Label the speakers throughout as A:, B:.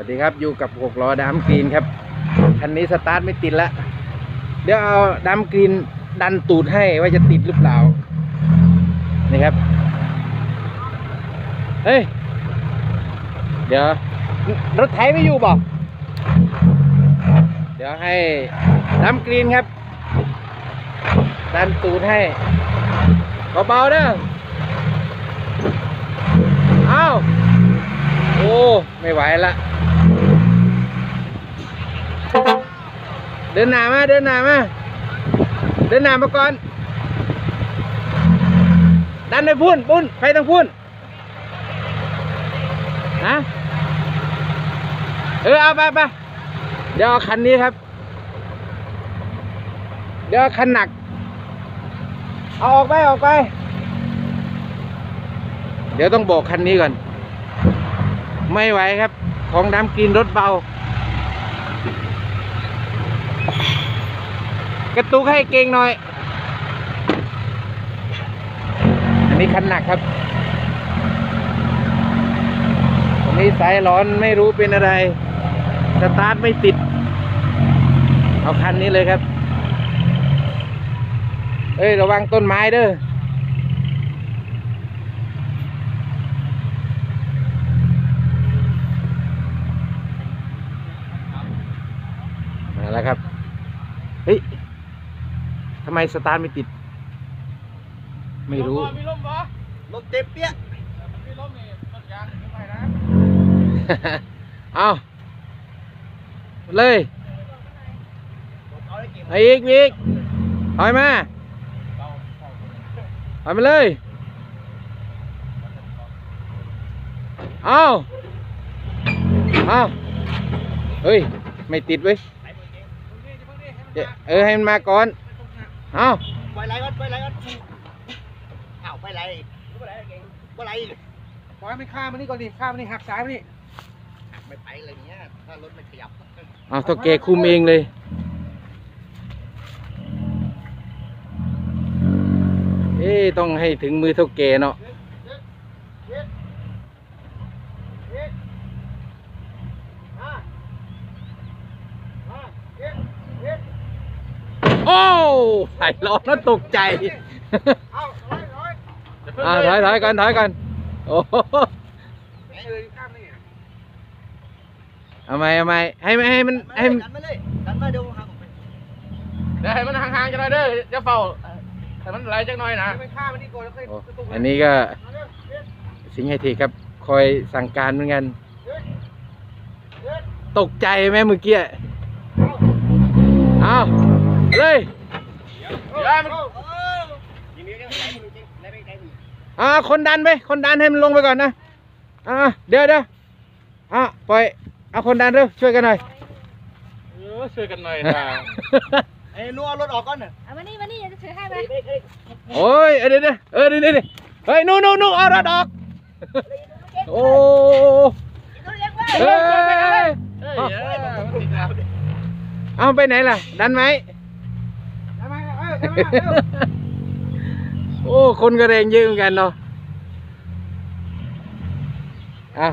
A: วัสดีครับอยู่กับหกล้อดามกรีนครับคันนี้สตาร์ทไม่ติดล้วเดี๋ยวเอาดามกรีนดันตูดให้ว่าจะติดหรือเปล่านี่ครับเฮ้ยเดี๋ยวรถไถไม่อยู่บอกเดี๋ยวให้ดามกรีนครับ ดันตูดให้เบาๆเด้ออ้าวโอ้ ไม่ไหวละ เดินหน้ามาเดินหน้ามาเดินหน้ามาก่อน ดันไปพุ่นพุ่นไปทางพุ่นฮะเออเอาไปไปเดี๋ยวคันนี้ครับ เดี๋ยวคันหนัก เอาออกไปออกไป เดี๋ยวต้องบอกคันนี้ก่อน ไม่ไหวครับ ของดำกินรถเบา กระตุกให้เก่งหน่อย อันนี้คันหนักครับอันนี้สายร้อนไม่รู้เป็นอะไร สตาร์ทไม่ติด เอาคันนี้เลยครับ เอ้ย ระวังต้นไม้เด้อ มาแล้วครับ เฮ้ย ทำไมสตาร์ทไม่ติด ไม่รู้
B: มีลมปะ
C: รถเต็มเปี้ย
B: มีลมนี่รถยางขึ้นไปนะ
A: เอาเลย
C: เอาได้กี่
A: ไอ้อีกมีอีกถอยมาถอยมาเลย เอาเอาเฮ้ย ไม่ติดเว้ยเดี๋ยวเออ ให้มันมาก่อน เอา
C: ไปไรก่อนไปไรก่อนอ้าวไปไรไปไรเก่งไปไร
B: ปล่อยมันข้ามมันนี่ก่อนดิข้ามมันนี่หักซ้ายมันนี่
C: ไม่ไปอะไรเงี้ยถ้ารถไม่ขยับ
A: เอาเท่าแกคุมเองเลยเอ๊ะต้องให้ถึงมือเท่าแกเนาะ โอ้ ใส่ล้อแล้วตกใจ
C: เอาร้อยร้อย
A: อ่าถอยถอยกันถอยกัน โอ้โห
B: เออข้ามนี่
A: เอาไหมเอาไหมให้มันให้มันให้มัน
C: ดันมาเลยดันมาเดี๋ยวหัก
B: เดี๋ยวให้มันห่างๆจะหน่อยเด้อจะเฝ้าให้มันไหลจักหน่อยนะไปข้ามมันนี่ก่อนแล้วค่อย
A: โอ้อันนี้ก็สิงห์ไฮทีครับ คอยสั่งการเหมือนกัน ตกใจไหมเมื่อกี้ เอาเลย
B: เดี๋ยวมัน
C: ยิงนี้ยังไงมึงจริงแล้วไม่ใช่มึง
A: อ่าคนดันไปคนดันให้มันลงไปก่อนนะอ่าเดี๋ยวเดี๋ยวอ่าปล่อยเอาคนดันเร็วช่วยกันหน่อย
B: เออช่วยกันหน่อยนะ
C: ไอ้นัวรถออกก่อนน่ะ
D: เอามานี่มานี่เดี๋ยวจะถือให้ไหม
A: โอ้ยเดี๋ยวเดี๋ยวเออเดี๋ยวเดี๋ยวเฮ้ยนู่นนู่นนู่นเอารถออกโอ้
D: ดูเลี้ยงไว้
A: เฮ้ย
B: เฮ้ยเออมันติดแล้ว
A: เอาไปไหนล่ะดันไหม โอ้ คนก็แรงเยอะเหมือนกันเนาะอะ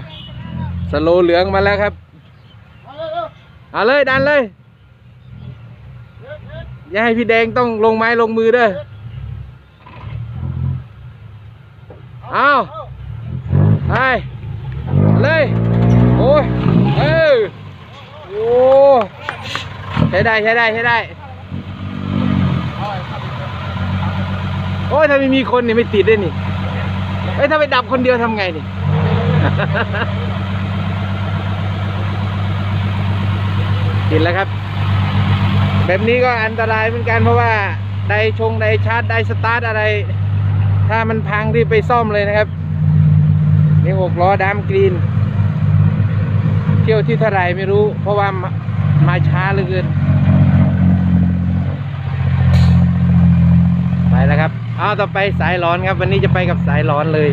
A: สโลเหลืองมาแล้วครับเอาเลยดันเลย อย่าให้พี่แดงต้องลงไม้ลงมือเด้อเอาไปเลยโอ้ยเออโอ้ใช้ได้ใช้ได้ใช้ได้ โอ้ย ถ้าไม่มีคนนี่ไม่ติดได้นี่เอ้ยถ้าไปดับคนเดียวทำไงนี่ ติดแล้วครับ แบบนี้ก็อันตรายเหมือนกันเพราะว่าไดชงไดชาร์จไดสตาร์ทอะไร ถ้ามันพังรีบไปซ่อมเลยนะครับ นี่หกล้อดามกรีน เที่ยวที่เท่าไหรไม่รู้ เพราะว่ามามาช้าเหลือเกินไปแล้วครับ เอาต่อไปสายร้อนครับวันนี้จะไปกับสายร้อนเลย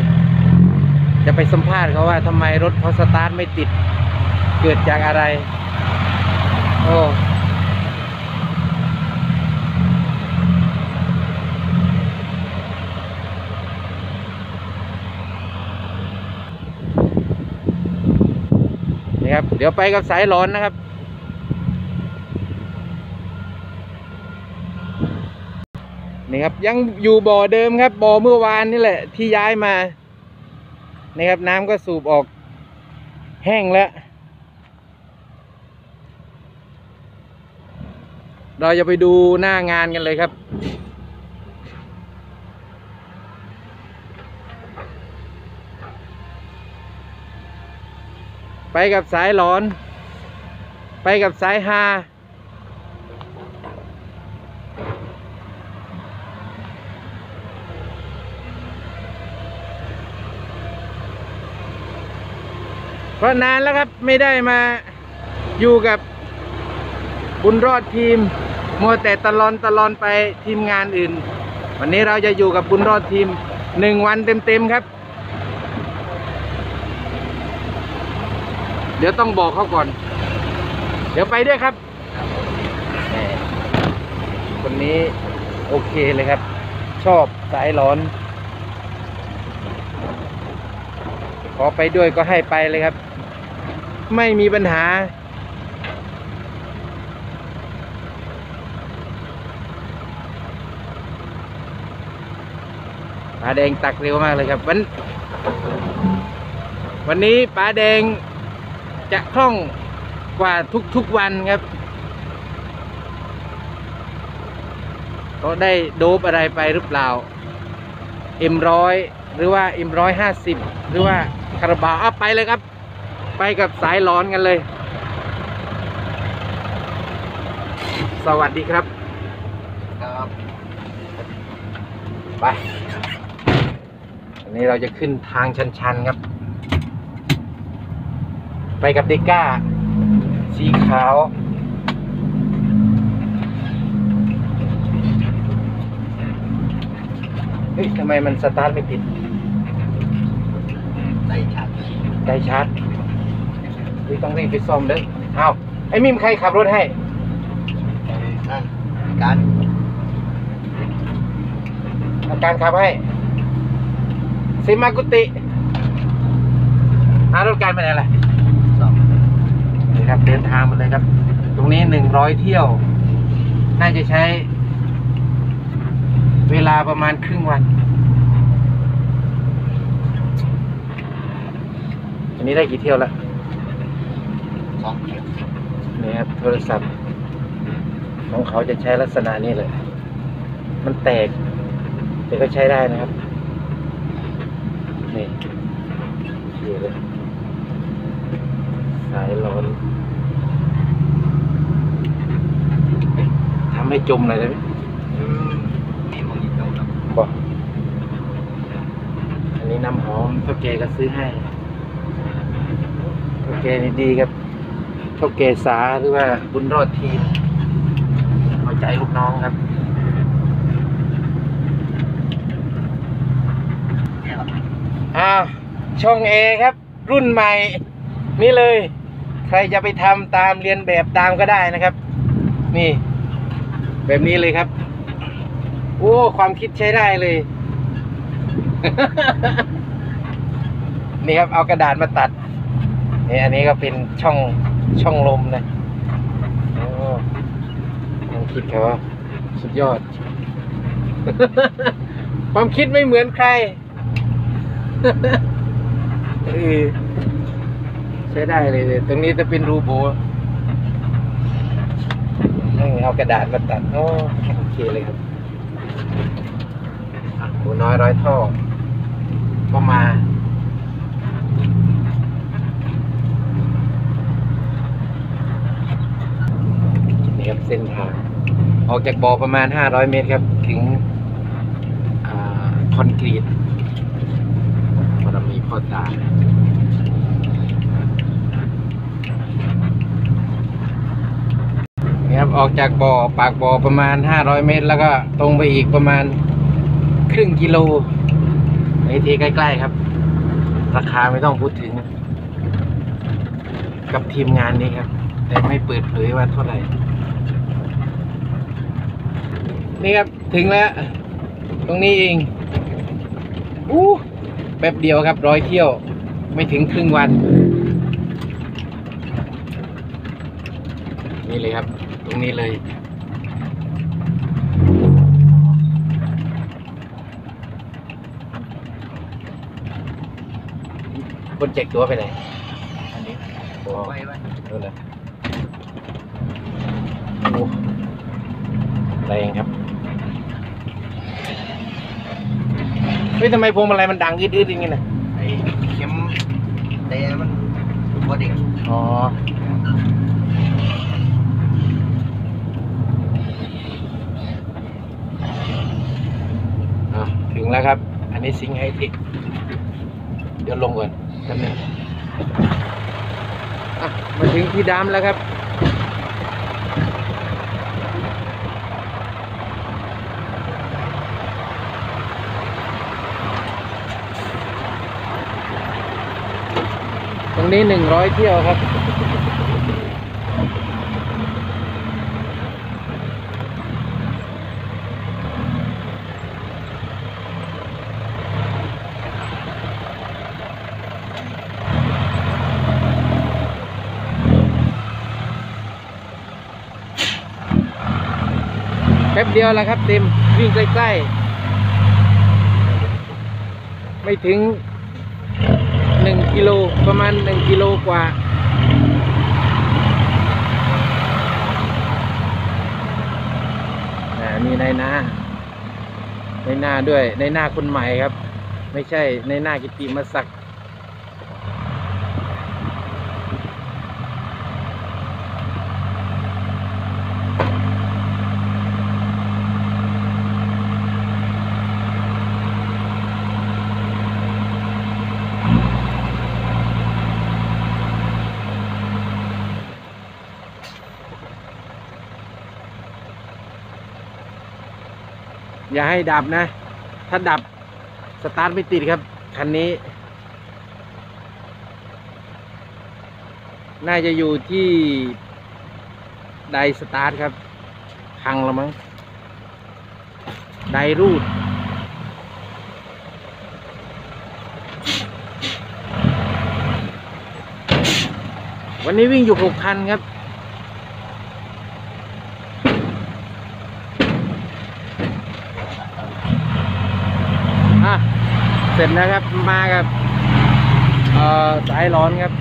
A: จะไปสัมภาษณ์เขาว่าทำไมรถเขาสตาร์ทไม่ติด เกิดจากอะไร โอ้ครับเดี๋ยวไปกับสายร้อนนะครับ นี่ครับยังอยู่บ่อเดิมครับ บ่อเมื่อวานนี่แหละ ที่ย้ายมานี่ครับ น้ำก็สูบออกแห้งแล้ว เราจะไปดูหน้างานกันเลยครับ ไปกับสายหลอน ไปกับสายฮา เพราะนานแล้วครับไม่ได้มาอยู่กับบุญรอดทีม มัวแต่ตะลอนตะลอนไปทีมงานอื่น วันนี้เราจะอยู่กับบุญรอดทีมหนึ่งวันเต็มๆครับ เดี๋ยวต้องบอกเขาก่อน เดี๋ยวไปด้วยครับ คนนี้โอเคเลยครับ ชอบสายร้อน ขอไปด้วยก็ให้ไปเลยครับ ไม่มีปัญหา ปลาแดงตักเร็วมากเลยครับ วัน วันนี้ปลาแดงจะคล่องกว่าทุกๆวันครับเขาได้โดบอะไรไปหรือเปล่าเอ็มร้อยหรือว่าเอ็มร้อยห้าสิบหรือว่าคาราบาวเอาไปเลยครับ ไปกับสายร้อนกันเลย สวัสดีครับ
C: ครับ
A: ไป อันนี้เราจะขึ้นทางชันๆครับ ไปกับเดก้า สีขาวเฮ้ยทำไมมันสตาร์ทไม่ติด
C: ใส่ชัด
A: ไกลชา ร์จเฮ้ยต้องรีบไปซ่อมเลยเอาไอ้มิมใครขับรถให้
C: นั่นการ
A: อาการขับให้ซิมากุติอารถการไปไหนล่ะ
C: สอง
A: นี่ครับเดินทางมาเลยครับ ตรงนี้หนึ่งร้อยเที่ยว น่าจะใช้ เวลาประมาณครึ่งวันอันนี้ได้กี่เที่ยวแล้ว
C: สองเขียว
A: นี่ครับโทรศัพท์ ของเขาจะใช้ลักษณะนี้เลย มันแตก แต่ก็ใช้ได้นะครับ นี่เขียเลยสายร้อนเอ๊ะทำให้จมเลยได้ไหม
C: อืมมีมองอีกแล้วครับ
A: บอกอันนี้น้ำหอมเท่าแกก็ซื้อให้เท่าแกนี่ดีครับเท่าแกสาหรือว่าบุญรอดทีมเอาใจลูกน้องครับ
C: เนี่ยครับ
A: อ้าวช่องเอครับ รุ่นใหม่ นี่เลย ใครจะไปทำตามเรียนแบบตามก็ได้นะครับ นี่ แบบนี้เลยครับ โอ้ความคิดใช้ได้เลย นี่ครับเอากระดาษมาตัดนี่อันนี้ก็เป็นช่อง ช่องลมนะโอ้ความคิดเขาว่าสุดยอด ความคิดไม่เหมือนใครเออใช้ได้เลยเลยตรงนี้จะเป็นรูโบเอากระดาษมาตัดโอ้โอเคเลยครับหมูน้อยร้อยท่อก็มา นี่ครับเส้นทาง ออกจากบ่อประมาณ 500 เมตรครับ ถึงอคอนกรีตบารมีพ่อตานครับออกจากบ่อปากบ่อประมาณ 500 เมตร แล้วก็ตรงไปอีกประมาณครึ่งกิโลในที่ใกล้ ๆครับ ราคาไม่ต้องพูดถึง กับทีมงานนี้ครับ แต่ไม่เปิดเผยว่าเท่าไหร่ นี่ครับถึงแล้ว ตรงนี้เองอู้แป๊บเดียวครับร้อยเที่ยว ไม่ถึงครึ่งวัน นี่เลยครับ ตรงนี้เลยคนแจกตัวไปไหน
C: อันนี้
A: โอ้
C: ไปไว้
A: ดูเลยโอ้แรงครับ เฮ้ยทำไมพวงมาลัยมันดังยืดๆอย่างงี้นะ
C: ไอ้เข็มแต่มันบอดี้
A: อ๋ออะถึงแล้วครับ อันนี้ซิงค์ไฮเทคเดี๋ยวลงก่อนแป๊บนึงอะมาถึงที่ดามแล้วครับ นี้หนึ่งร้อยเที่ยวครับ แป๊บเดียวแล้วครับเติมวิ่งใกล้ๆ ไม่ถึง กิโลประมาณหนึ่งกิโลกว่าอ่มีในหน้า ในหน้าด้วย ในหน้าคนใหม่ครับ ไม่ใช่ในหน้ากิติมศักดิ์ อย่าให้ดับนะ ถ้าดับสตาร์ทไม่ติดครับ คันนี้ น่าจะอยู่ที่ไดสตาร์ทครับพังแล้วมั้งไดรูดวันนี้วิ่งอยู่หกพันครับ อะ เส ร็จแล้วครับ มากับสายร้อนครับ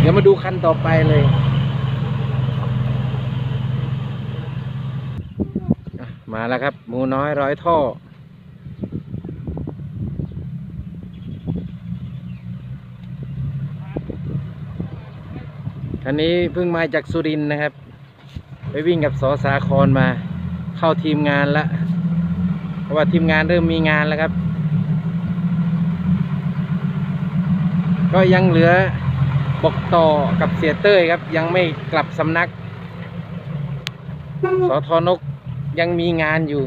A: เดี๋ยวมาดูคันต่อไปเลยมาแล้วครับหมูน้อยร้อยท่อ คันนี้เพิ่งมาจากสุรินทร์นะครับ ไปวิ่งกับสอสาครมา เข้าทีมงานแล้วเพราะว่าทีมงานเริ่มมีงานแล้วครับ ก็ยังเหลือบอกต่อกับเสียเต้ยครับ ยังไม่กลับสำนักสอทอนกยังมีงานอยู่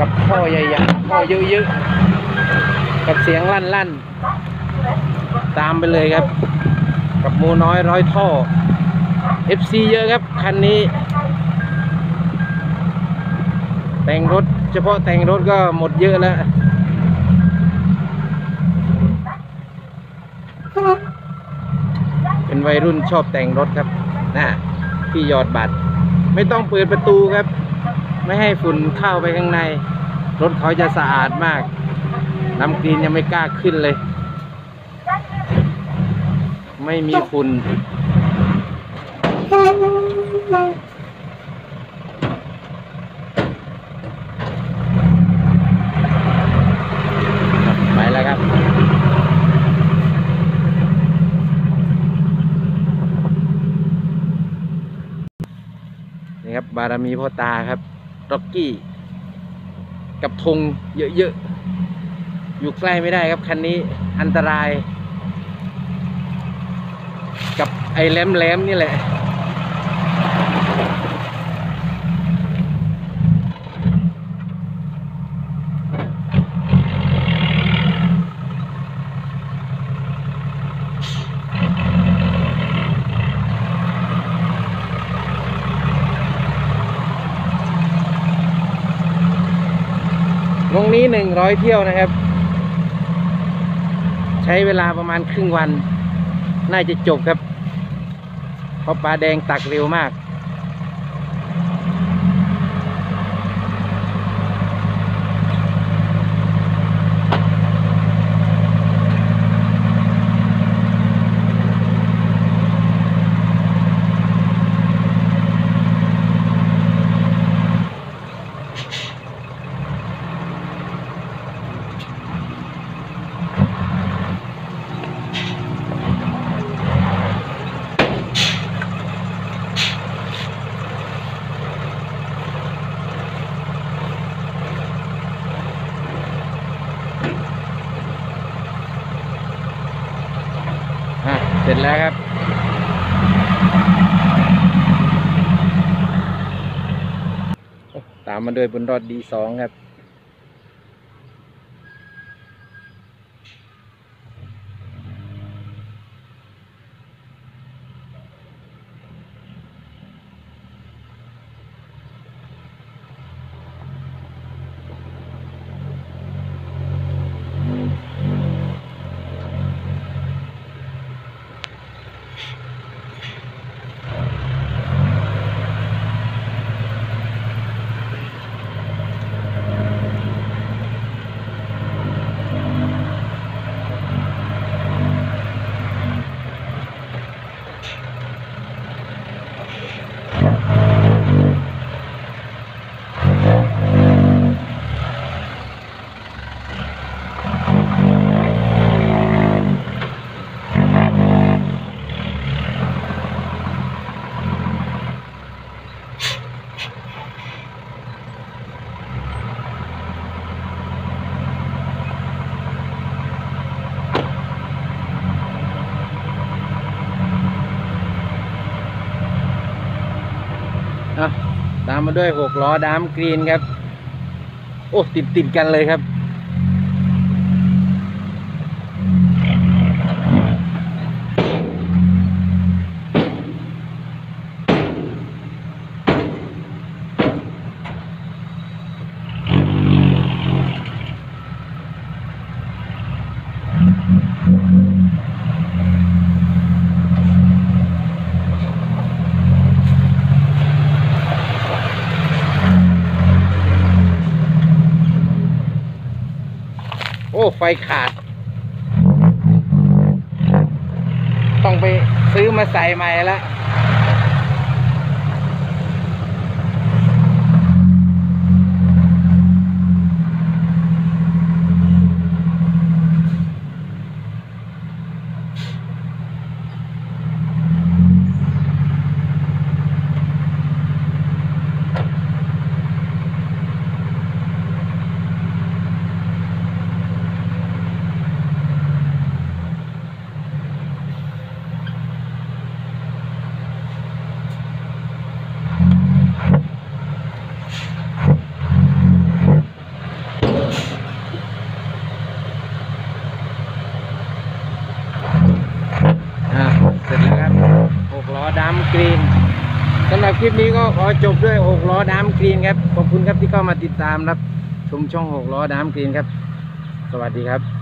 A: กับพ่อใหญ่ๆพ่อเยอะๆกับเสียงลั่นๆ ตามไปเลยครับ กับมูน้อยร้อยท่อ FC เยอะครับ คันนี้ แต่งรถ เฉพาะแต่งรถก็หมดเยอะแล้วเป็นวัยรุ่นชอบแต่งรถครับนะที่ยอดบัตร ไม่ต้องเปิดประตูครับ ไม่ให้ฝุ่นเข้าไปข้างใน รถเขาจะสะอาดมาก น้ำกรีนยังไม่กล้าขึ้นเลย ไม่มีฝุ่น ไปแล้วครับ นี่ครับ บารมีพ่อตาครับร็อกกี้ กับธงเยอะๆ อยู่ใกล้ไม่ได้ครับ คันนี้อันตราย กับไอ้แหลมๆนี่แหละ นี้หนึ่งร้อยเที่ยวนะครับ ใช้เวลาประมาณครึ่งวัน น่าจะจบครับ เพราะปลาแดงตักเร็วมาก ตามมาด้วยบนรอดดีสองครับ อะตา มาด้วยหกล้อดามกรีนครับ โอ้ติดติดกันเลยครับ ไฟขาด ต้องไปซื้อมาใส่ใหม่ละอะเสร็จแล้วครับหกล้อดามกรีนสำหรับ คลิปนี้ก็ขอจบด้วยหกล้อดามกรีนครับ ขอบคุณครับที่เข้ามาติดตามรับ ชมช่องหกล้อดามกรีนครับ สวัสดีครับ